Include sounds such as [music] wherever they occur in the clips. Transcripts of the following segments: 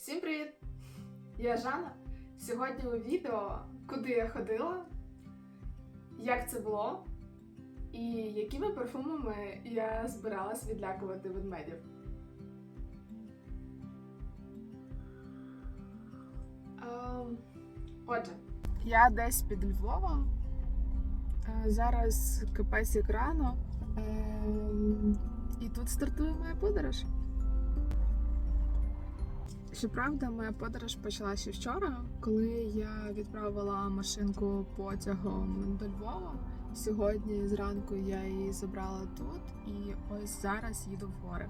Всім привіт! Я Жанна. Сьогодні у відео, куди я ходила, як це було, і якими парфумами я збиралась відлякувати ведмедів. Ем, Отже, я десь під Львовом. Е, Зараз капець екрану. Ем, І тут стартує моя подорож. Щоправда, моя подорож почалася вчора, коли я відправила машинку потягом до Львова. Сьогодні зранку я її забрала тут, і ось зараз їду в гори.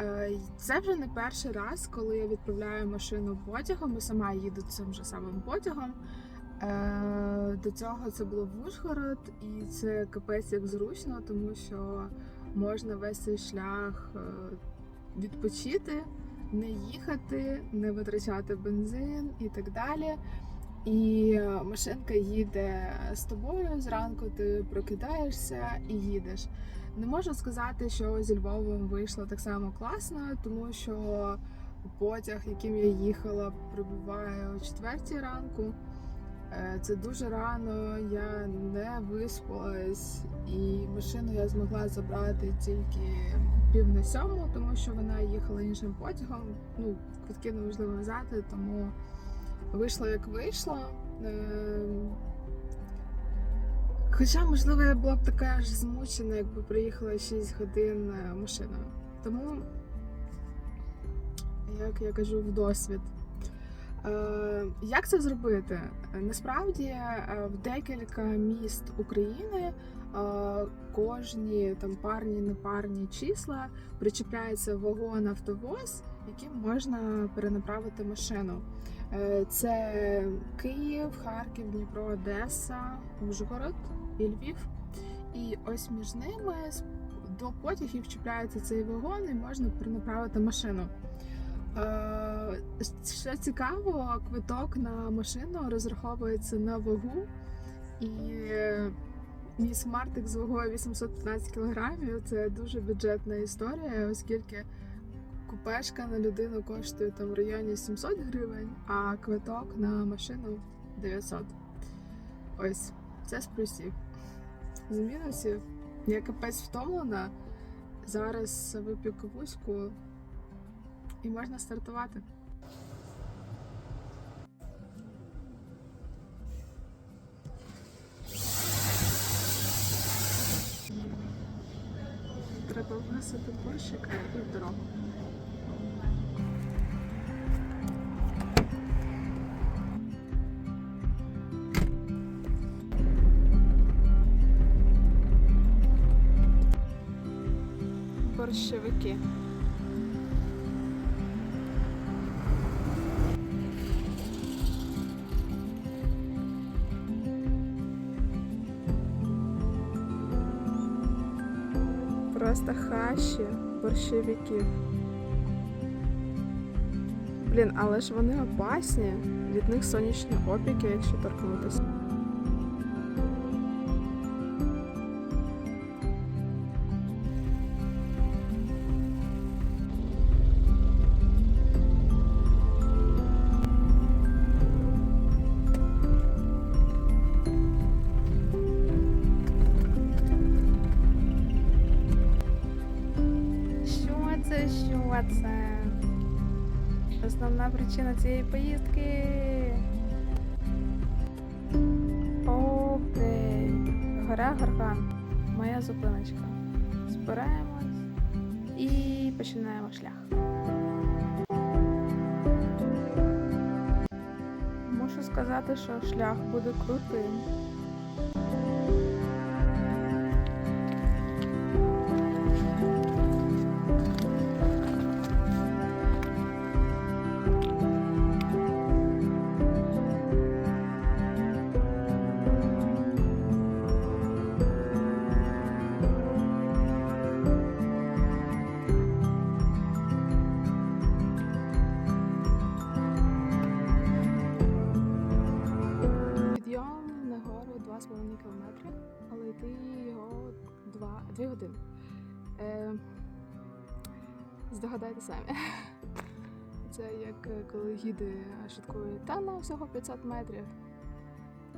Е, Це вже не перший раз, коли я відправляю машину потягом і сама їду цим же самим потягом. Е, До цього це було в Ужгород, і це капець як зручно, тому що можна весь цей шлях е, відпочити не їхати, не витрачати бензин і так далі. І машинка їде з тобою зранку, ти прокидаєшся і їдеш. Не можу сказати, що зі Львовом вийшло так само класно, тому що потяг, яким я їхала, прибуває о четвертій ранку. Е, Це дуже рано, я не виспалась, і машину я змогла забрати тільки пів на сьому, тому що вона їхала іншим потягом. Ну, квитки неможливо взяти, тому вийшло як вийшло. Е, Хоча, можливо, я була б така ж змучена, якби приїхала 6 годин е, машиною. Тому, як я кажу, в досвід. Е, Як це зробити? Е, Насправді е, в декілька міст України кожні там парні, непарні числа причіпляється вагон автовоз, яким можна перенаправити машину. Це Київ, Харків, Дніпро, Одеса, Ужгород і Львів. І ось між ними до потягів чіпляється цей вагон і можна перенаправити машину. Е, Що цікаво, квиток на машину розраховується на вагу, і мій смартик з вагою 815 кг це дуже бюджетна історія, оскільки купешка на людину коштує там в районі 700 гривень, а квиток на машину 900. Ось, це з плюсів. З мінусів я капець втомлена. Зараз вип'ю кавуську і можна стартувати. Треба вгасити борщика і в дорогу. Борщевики. Просто хащі борщевиків. Блін, але ж вони опасні. Від них сонячні опіки, якщо торкнутися. Що це? Основна причина цієї поїздки. Окей. Гора Горган. Моя зупиночка. Збираємось і починаємо шлях. Мушу сказати, що шлях буде крутим. 2, 2 години. Е, здогадайте самі. Це як е, коли гіди шуткують, та на всього 500 метрів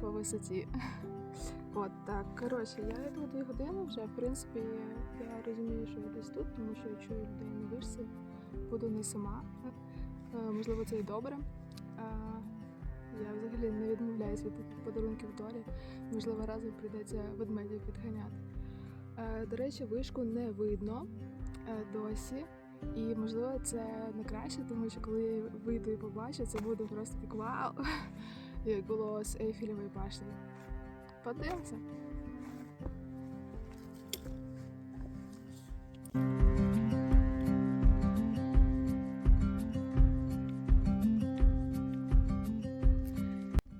по висоті. От так. Коротше, я йду дві години вже. В принципі, я розумію, що я десь тут, тому що я чую людей на вишці. Буду не сама. Е, Можливо, це і добре. Е, Я взагалі не відмовляюсь від подарунків долі. Можливо, разом прийдеться ведмедів підганяти. Е, До речі, вишку не видно е, досі. І можливо це не краще, тому що коли я вийду і побачу, це буде просто так вау, [laughs] як було з Ейфелевою башнею. Подивимося.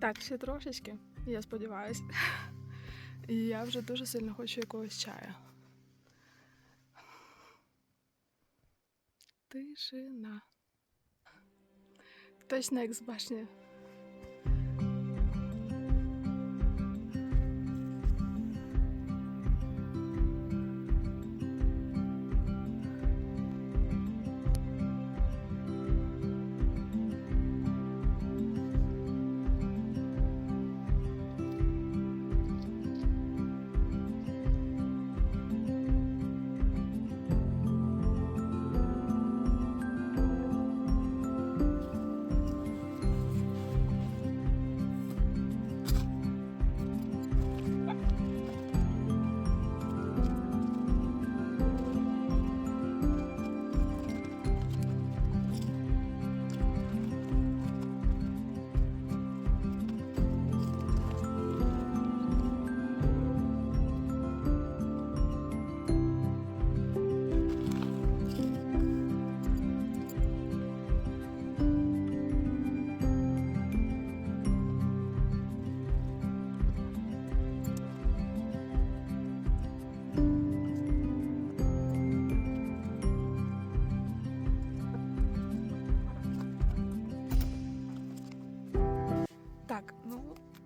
Так, ще трошечки, я сподіваюся. [laughs] І я вже дуже сильно хочу якогось чаю. Тишина. Точно як з башні.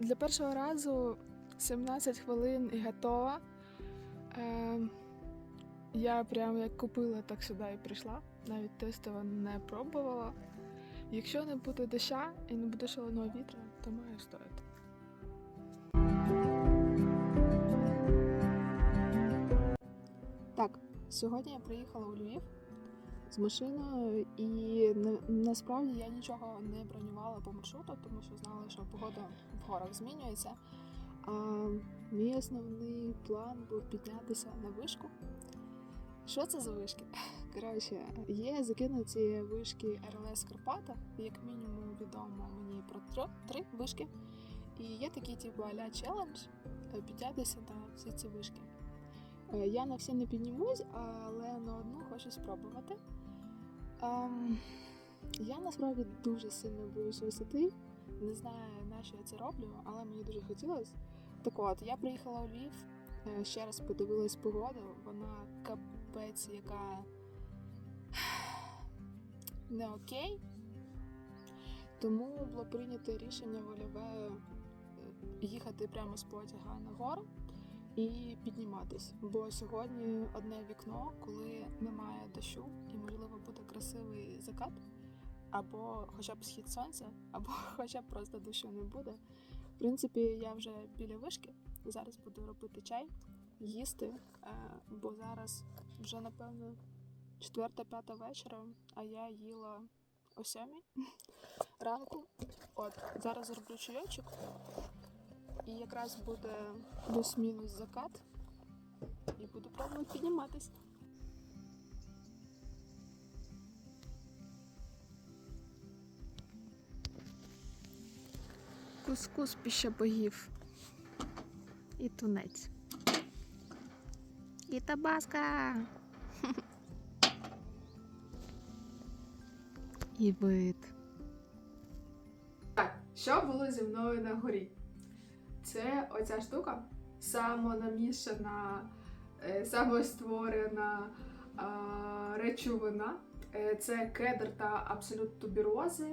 Для першого разу 17 хвилин і готова. Е, я прям як купила, так сюди і прийшла. Навіть тестово не пробувала. Якщо не буде доща і не буде шаленого вітру, то має стояти. Так, сьогодні я приїхала у Львів з машиною, і на, насправді я нічого не бронювала по маршруту, тому що знала, що погода в горах змінюється. А мій основний план був піднятися на вишку. Що це за вишки? [laughs] Коротше, є закинуті вишки РЛС Карпата, як мінімум відомо мені про три, три вишки. І є такий типу аля челендж піднятися на всі ці вишки. Е, Я на всі не піднімусь, але на одну хочу спробувати. Ем, я насправді дуже сильно боюсь висоти. Не знаю, на що я це роблю, але мені дуже хотілося. Так от, я приїхала у Львів, е, ще раз подивилась погоду. Вона капець, яка [sighs] не окей. Тому було прийнято рішення вольове е, їхати прямо з потяга на гору і підніматись. Бо сьогодні одне вікно, коли немає дощу, і можливо буде красивий закат, або хоча б схід сонця, [laughs] або хоча б просто дощу не буде. В принципі, я вже біля вишки. Зараз буду робити чай, їсти, е, бо зараз вже напевно четверта-п'ята вечора, а я їла о сьомій [laughs] ранку. От зараз зроблю чайочок. І якраз буде плюс-мінус закат. І буду пробувати підніматись. Кускус піща богів. І тунець. І табаска. [laughs] І вид. Так, що було зі мною на горі? Це оця штука самонамішана, е, самостворена речовина. Е, Це кедр та абсолют туберози.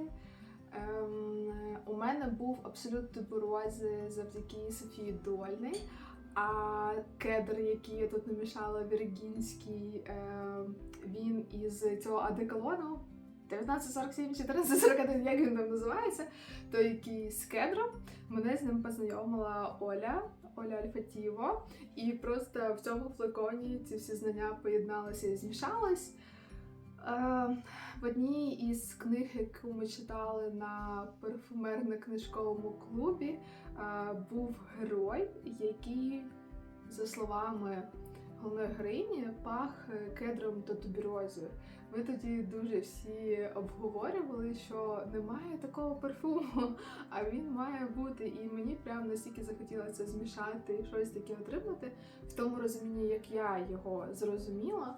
Ем, у мене був абсолют туберози завдяки Софії Дольний. А кедр, який я тут намішала, віргінський, ем, він із цього адеколону 1947, 1441, як він там називається, той який з кедром. Мене з ним познайомила Оля, Оля Альфатіво. І просто в цьому флаконі ці всі знання поєдналися і змішались. Е, в одній із книг, яку ми читали на парфумерно-книжковому клубі, е, був герой, який, за словами головної героїні, пах кедром та туберозою. Ми тоді дуже всі обговорювали, що немає такого парфуму, [laughs] а він має бути. І мені прям настільки захотілося змішати і щось таке отримати в тому розумінні, як я його зрозуміла.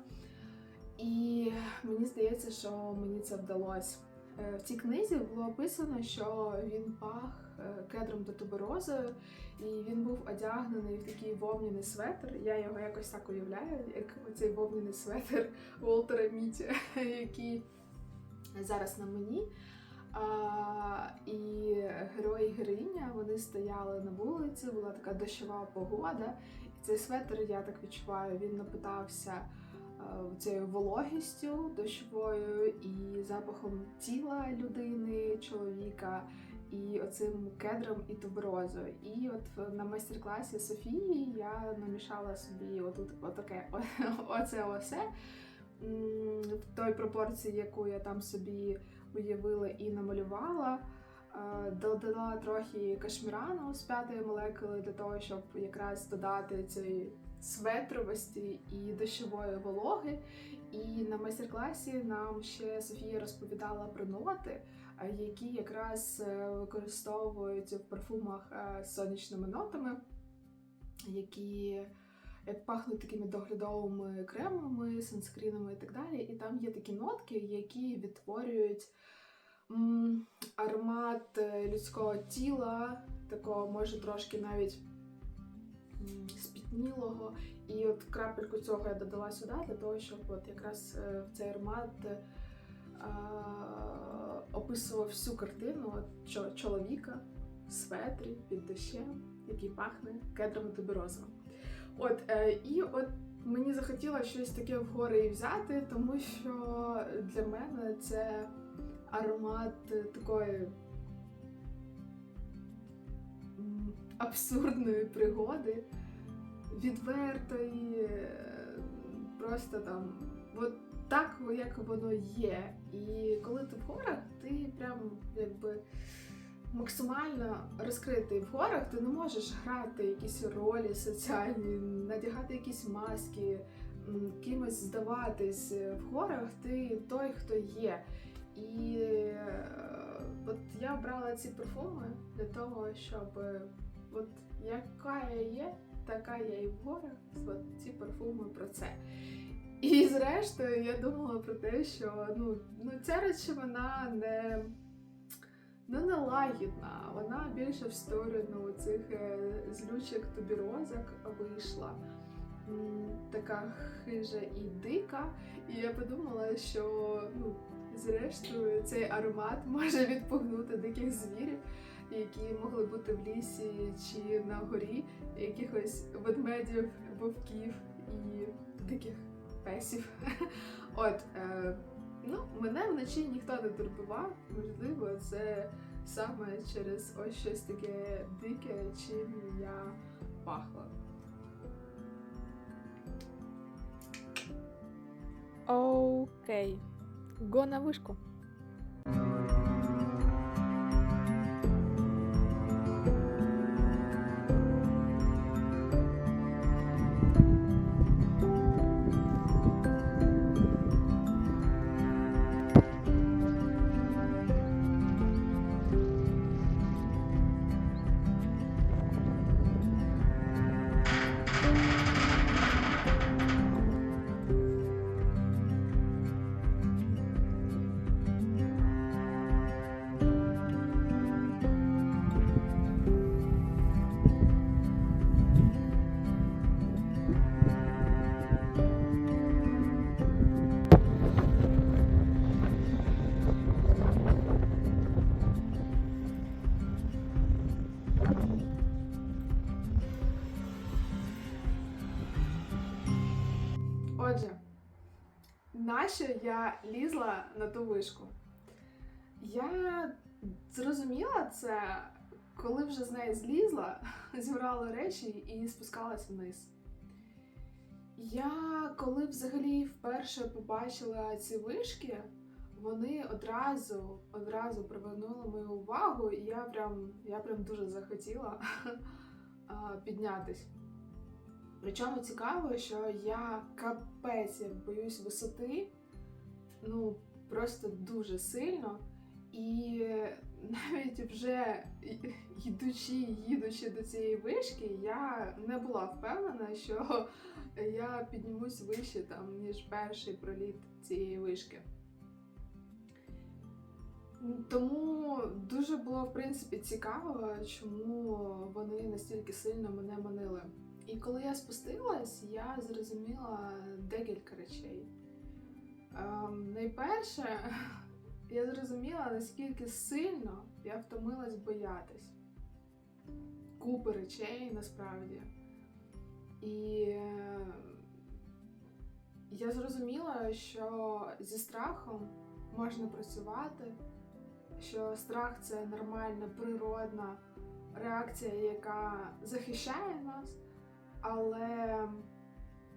І мені здається, що мені це вдалося. Е, В цій книзі було описано, що він пах е, кедром та туберозою, і він був одягнений в такий вовняний светр. Я його якось так уявляю, як оцей вовняний светр [laughs] Волтера Міті, [laughs] який зараз на мені. А, і герой і героїня вони стояли на вулиці, була така дощова погода. І цей светр, я так відчуваю, він напитався е, цією вологістю дощовою і запахом тіла людини, чоловіка, і оцим кедром і туберозою. І от на майстер-класі Софії я намішала собі отут отаке [laughs] оце осе в той пропорції, яку я там собі уявила і намалювала. Е, Додала трохи кашмірану з п'ятої молекули для того, щоб якраз додати цієї светровості і дощової вологи. І на майстер-класі нам ще Софія розповідала про ноти, які якраз е, використовують в парфумах е, з сонячними нотами, які як такими доглядовими кремами, санскрінами і так далі. І там є такі нотки, які відтворюють аромат е, людського тіла, такого може трошки навіть спітнілого. І от крапельку цього я додала сюди для того, щоб от якраз е, цей аромат е, описував всю картину чоловіка в светрі під дощем, який пахне кедром і туберозом. От е, і от мені захотілося щось таке в гори і взяти, тому що для мене це аромат такої абсурдної пригоди, відвертої, е, просто там, от так, як воно є. І коли ти в горах, ти прям якби максимально розкритий в горах, ти не можеш грати якісь ролі соціальні, надягати якісь маски, кимось здаватись. В горах ти той, хто є. І е, от я обрала ці парфуми для того, щоб е, от яка я є, така я і в горах. От ці парфуми про це. І зрештою я думала про те, що ну, ну ця речовина не, ну, не лагідна, вона більше в сторону цих е, злючих тубірозок вийшла. Така хижа і дика. І я подумала, що ну, зрештою цей аромат [laughs] може відпугнути диких звірів, які могли бути в лісі чи на горі, якихось ведмедів, вовків і диких песів. [laughs] От, е, ну, мене вночі ніхто не турбував. Можливо, це саме через ось щось таке дике, чим я пахла. Окей. Го на вишку. Нащо я лізла на ту вишку? Я зрозуміла це, коли вже з неї злізла, [laughs] зібрала речі і спускалась вниз. Я коли взагалі вперше побачила ці вишки, вони одразу, одразу привернули мою увагу, і я прям, я прям дуже захотіла [laughs] піднятись. Причому цікаво, що я капець боюсь висоти, ну просто дуже сильно. І навіть вже йдучи, їдучи до цієї вишки, я не була впевнена, що я піднімусь вище там, ніж перший проліт цієї вишки. Тому дуже було в принципі цікаво, чому вони настільки сильно мене манили. І коли я спустилась, я зрозуміла декілька речей. Ем, найперше, [laughs] я зрозуміла, наскільки сильно я втомилась боятись. Купи речей насправді. І е, я зрозуміла, що зі страхом можна працювати, що страх це нормальна, природна реакція, яка захищає нас, але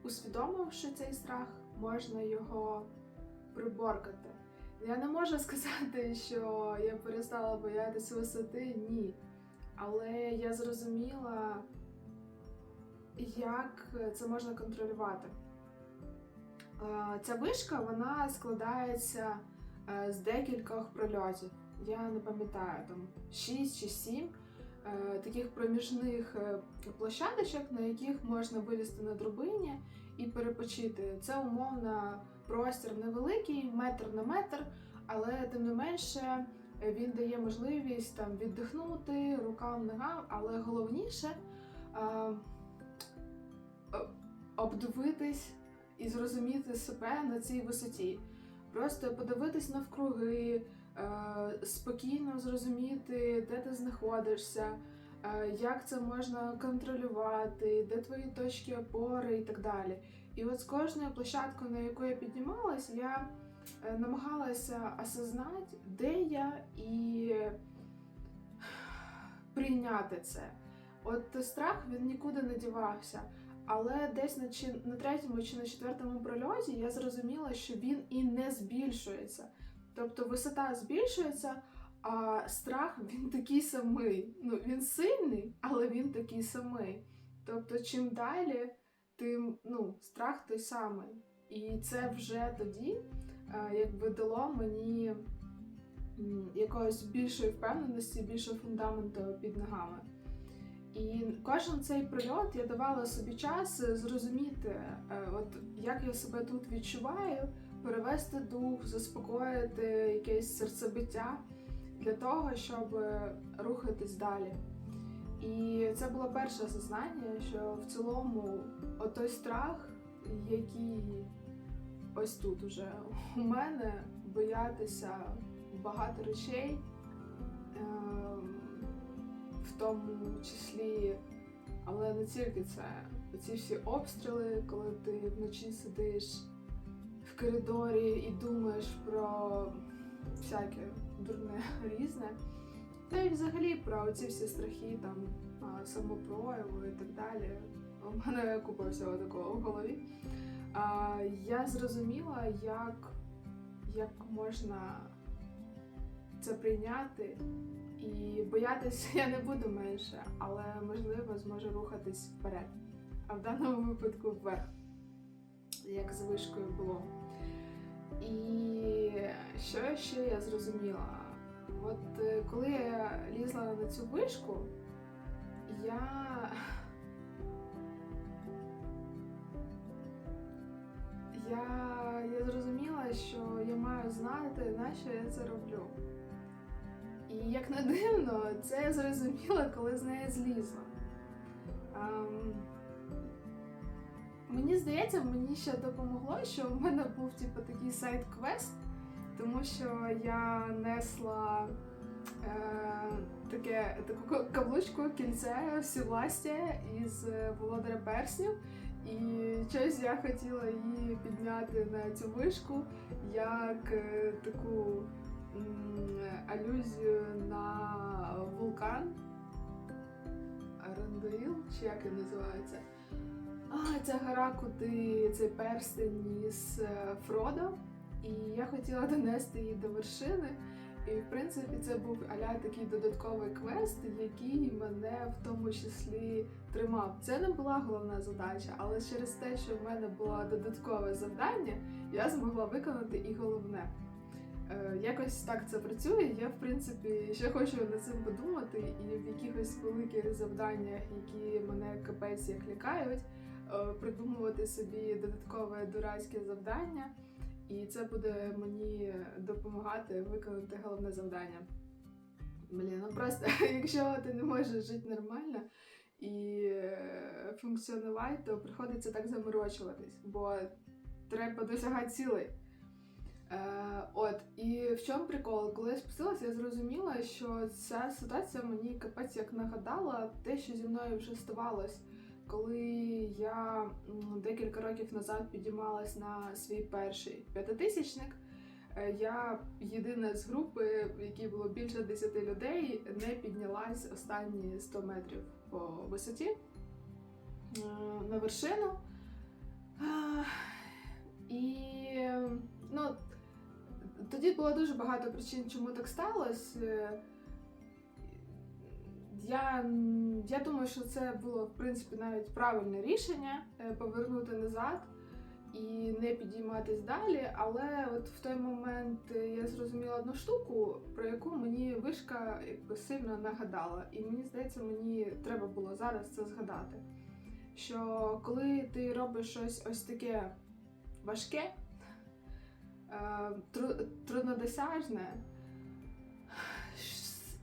усвідомивши цей страх, можна його приборкати. Я не можу [laughs] сказати, що я перестала боятися висоти, ні. Але я зрозуміла, як це можна контролювати. Ця вишка вона складається е, з декількох прольотів. Я не пам'ятаю, там 6 чи 7 е, таких проміжних е, площадочок, на яких можна вилізти на драбині і перепочити. Це умовно простір невеликий, метр на метр, але тим не менше він дає можливість там віддихнути рукам, ногам, але головніше е, обдивитись і зрозуміти себе на цій висоті. Просто подивитись навкруги, е, спокійно зрозуміти, де ти знаходишся, е, як це можна контролювати, де твої точки опори і так далі. І от з кожною площадкою, на яку я піднімалась, я е, намагалася осознати, де я і прийняти це. От страх він нікуди не дівався. Але десь на, чи, на третьому чи на четвертому прольоті я зрозуміла, що він і не збільшується. Тобто висота збільшується, а страх він такий самий. Ну, він сильний, але він такий самий. Тобто, чим далі, тим ну, страх той самий. І це вже тоді е, якби дало мені якоїсь більшої впевненості, більшого фундаменту під ногами. І кожен цей прильот я давала собі час зрозуміти, е, от як я себе тут відчуваю, перевести дух, заспокоїти якесь серцебиття для того, щоб е, рухатись далі. І це було перше зазнання, що в цілому отой страх, який ось тут уже у мене боятися багато речей. ем, в тому числі, але не тільки це. Ці всі обстріли, коли ти вночі сидиш в коридорі і думаєш про всяке дурне [laughs] різне. Та й взагалі про ці всі страхи, там самопрояву і так далі. У мене купа всього такого в голові. А, я зрозуміла, як, як можна це прийняти і боятися [laughs] я не буду менше, але можливо зможу рухатись вперед. А в даному випадку вверх, як з вишкою було. І що ще я зрозуміла? От е, коли я лізла на цю вишку, я. Я, я зрозуміла, що я маю знати, на я це роблю. І як не дивно, це я зрозуміла, коли з неї злізла. Ем, мені здається, мені ще допомогло, що в мене був типу, такий сайт-квест, тому що я несла е, таке, таку каблучку, кільце всівластя із е, володаря перснів. І щось я хотіла її підняти на цю вишку як е, таку алюзію на вулкан. Арандуїл, чи як він називається? А, ця гора, куди цей перстень ніс е, Фродо. І я хотіла донести її до вершини. І в принципі це був аля такий додатковий квест, який мене в тому числі тримав. Це не була головна задача, але через те, що в мене було додаткове завдання, я змогла виконати і головне. Е, якось так це працює. Я, в принципі, ще хочу над цим подумати, і в якихось великих завданнях, які мене капець як лякають, е, придумувати собі додаткове дурацьке завдання, і це буде мені допомагати виконати головне завдання. Блін, ну просто [laughs] якщо ти не можеш жити нормально і е, функціонувати, то приходиться так заморочуватись, бо треба досягати цілей. Е, от, і в чому прикол? Коли я спустилася, я зрозуміла, що ця ситуація мені капець як нагадала те, що зі мною вже ставалось, коли я декілька років назад підіймалась на свій перший п'ятитисячник. Е, Я єдина з групи, в якій було більше 10 людей, не піднялась останні 100 метрів по висоті е, на вершину. І ну, тоді було дуже багато причин, чому так сталося. Я, я думаю, що це було в принципі навіть правильне рішення е, повернути назад і не підійматись далі. Але от в той момент е, я зрозуміла одну штуку, про яку мені вишка якби сильно нагадала. І мені здається, мені треба було зараз це згадати. Що коли ти робиш щось ось таке важке, е, труднодосяжне,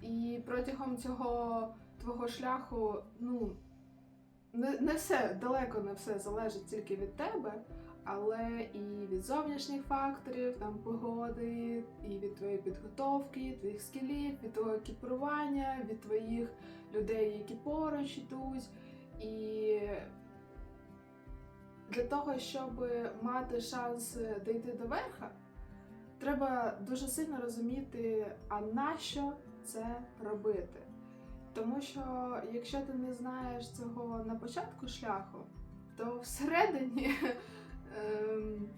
і протягом цього твого шляху, ну, не, не все, далеко не все залежить тільки від тебе, але і від зовнішніх факторів, там погоди, і від твоєї підготовки, твоїх скілів, від твого екіпірування, від твоїх людей, які поруч йдуть. І для того, щоб мати шанс дійти до верха, треба дуже сильно розуміти, а нащо це робити. Тому що якщо ти не знаєш цього на початку шляху, то всередині [laughs] ем,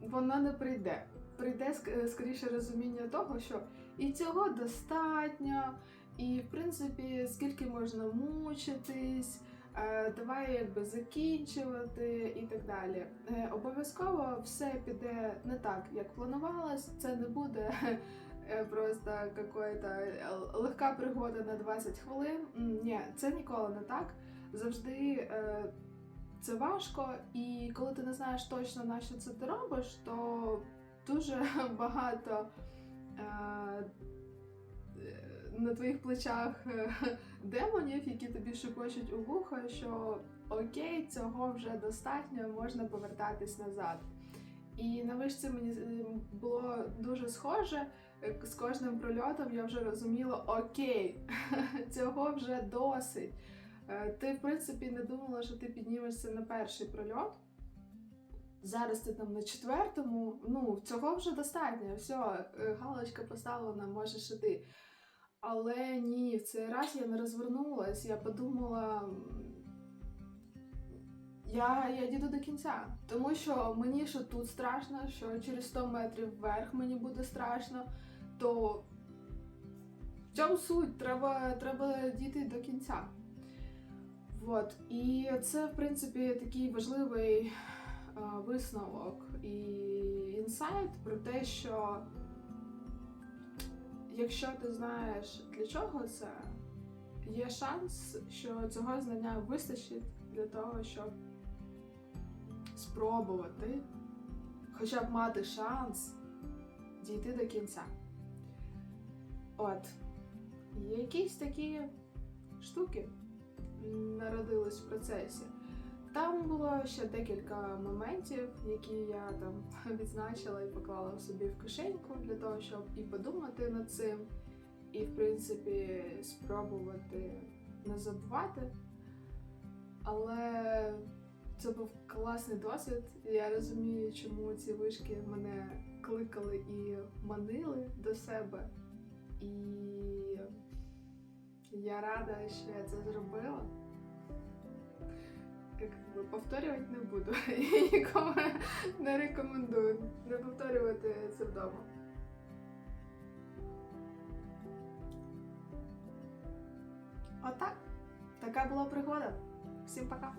воно не прийде. Прийде скоріше розуміння того, що і цього достатньо, і в принципі, скільки можна мучитись, е, давай якби закінчувати і так далі. Е, Обов'язково все піде не так, як планувалось. Це не буде е, [laughs] просто какое-то е, легка пригода на 20 хвилин. Ні, це ніколи не так. Завжди е, це важко, і коли ти не знаєш точно на що це ти робиш, то дуже [laughs] багато. е, На твоїх плечах е, демонів, які тобі шепочуть у вухо, що окей, цього вже достатньо, можна повертатись назад. І на вишці мені е, було дуже схоже. Е, З кожним прольотом я вже розуміла, окей, [laughs] цього вже досить. Е, Ти, в принципі, не думала, що ти піднімешся на перший прольот. Зараз ти там на четвертому. Ну, цього вже достатньо. Все, галочка поставлена, можеш іти. Але ні, в цей раз я не розвернулась, я подумала. Я, я діду до кінця, тому що мені що тут страшно, що через 100 метрів вверх мені буде страшно, то в чому суть? Треба, треба діти до кінця. Вот. І це, в принципі, такий важливий е, висновок і інсайт про те, що якщо ти знаєш для чого це, є шанс, що цього знання вистачить для того, щоб спробувати, хоча б мати шанс дійти до кінця. От. Якісь такі штуки народились в процесі. Там було ще декілька моментів, які я там [laughs] відзначила і поклала собі в кишеньку для того, щоб і подумати над цим, і, в принципі, спробувати не забувати. Але Це був класний досвід. Я розумію, чому ці вишки мене кликали і манили до себе. І я рада, що я це зробила. Як би, повторювати не буду. [laughs] І нікому не рекомендую не повторювати це вдома. Отак. Така була пригода. Всім пока.